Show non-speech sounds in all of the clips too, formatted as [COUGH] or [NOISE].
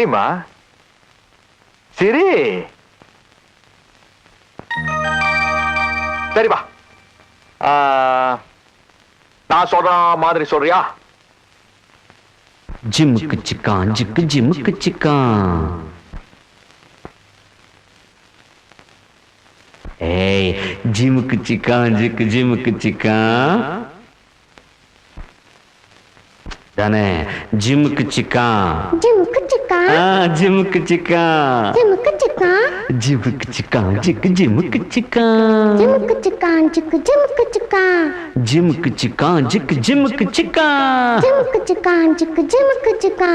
சிரிமா சிரி. சரி வா. நான் சொல்ற மாதிரி சொல்றியா? ஜிம்முக்கு சிக்கான் ஜிக்கு ஜிம்முக்கு சிக்கான். ஏய் ஜிமுக்கு சிக்கான் ஜிக்கு ஜிமுக்கு சிக்கான். தானே ஜிமுக்கு சிக்கான் ஜிமுக்கு சிக்கா ஆ ஜிமுக்கு சிக்கான் ஜிமுக்கு சிக்கா ஜிமுக்கு சிக்கான் ஜிக்கு ஜிமுக்கு சிக்கான் ஜிமுக்கு சிக்கான் சிக்கு ஜிமுக்கு சிக்கா ஜிமுக்கு சிக்கான் ஜிக்கு ஜிமுக்கு சிக்கான் ஜிமுக்கு சிக்கான் சிக்கு ஜிமுக்கு சிக்கா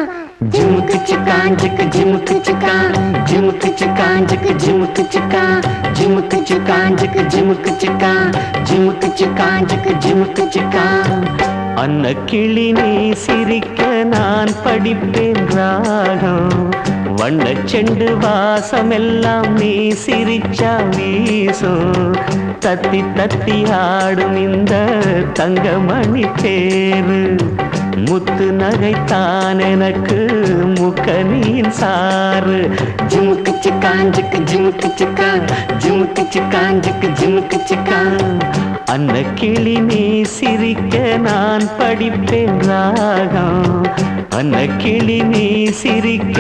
ஜிமுக்கு சிக்கான் ஜிக்கு ஜிமுக்கு சிக்கான் ஜிமுக்கு சிக்கான் ஜிக்கு ஜிமுக்கு சிக்கான் ஜிமுக்கு சிக்கான் ஜிக்கு ஜிமுக்கு சிக்கான் ஜிமுக்கு சிக்கான் ஜிக்கு ஜிமுக்கு சிக்கான் அன்ன கிளி நீ சிரிக்க நான் படிப்பேன் ராகம். வண்ண செண்டு வாசமெல்லாம் நீ சிரிச்சா வீசும். தத்தி தத்தி ஆடும் இந்த தங்கமணி தேரு முத்து நகைத்தான் எனக்கு முக்கனியின் சாறு. ஜிமுக்கு சிக்கான் ஜிக்கு ஜிமுக்கு சிக்கான். ஜிமுக்கு சிக்கான் ஜிக்கு ஜிமுக்கு சிக்கான். அன்ன கிளி நீ சிரிக்க நான் படிப்பேன் ராகம் அன்ன கிளி நீ சிரிக்க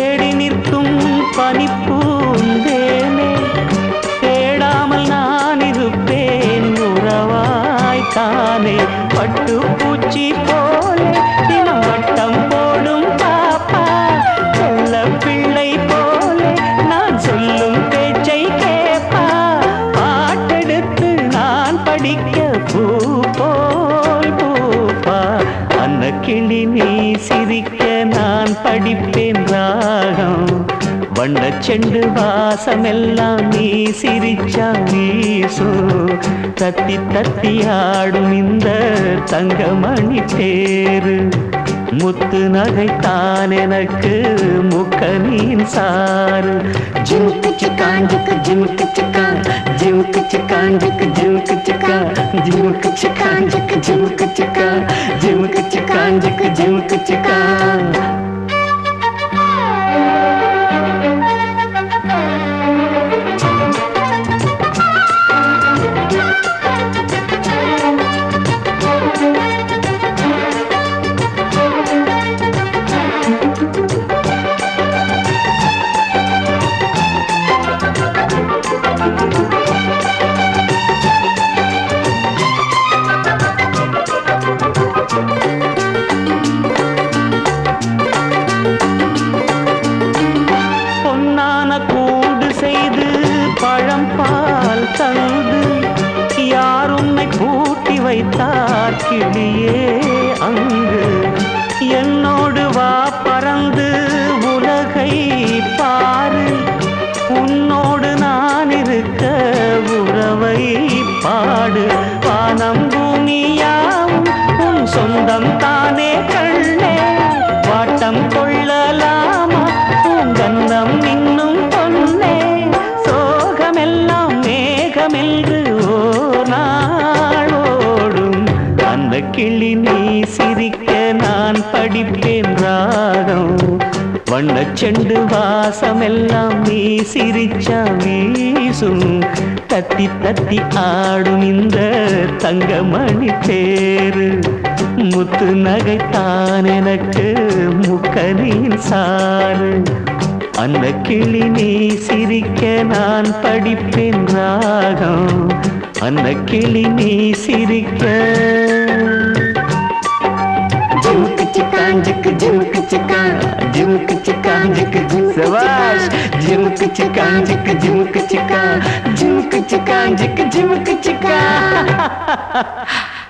தேடி நிற்கும் பனிப்பூந்தேனே அடிப்பேன் ராகம். வண்ண செண்டு வாசமெல்லாம் நீ சிரிச்சா வீசும் தத்தி தத்தி ஆடும் இந்த தங்கமணி தேரு முத்து நகைத்தான் எனக்கு முக்கனின் சாறு. ஜிமுக்கு சிக்காஞ்சுக்கு ஜிமுக்கு சிக்கா ஜிமுக்கு சிக்காஞ்சுக்கு ஜிமுக்கு சிக்கா ஜிமுக்கு சிக்காஞ்சுக்கு ஜிமுக்கு சிக்கா ஜிமுக்கு சிக்காஞ்சுக்கு ஜிக்கு ஜிமுக்கு तार के लिए अंग நான் ராகம். வண்ண செண்டு வாசமெல்லாம் நீ சிரிச்சா வீசும் தத்தி தத்தி ஆடும் இந்த தங்கமணி தேரு முத்து நகைத்தான் எனக்கு முக்கனின் சாறு அந்த கிளி நீ சிரிக்க நான் படிப்பேன் ராகம். அந்த கிளி நீ சிரிக்க चिका झिमक चिका झिक सवाश। झुमक चिका झिक झिमक चिका झिमक चिका झिक झुमक चिका [LAUGHS]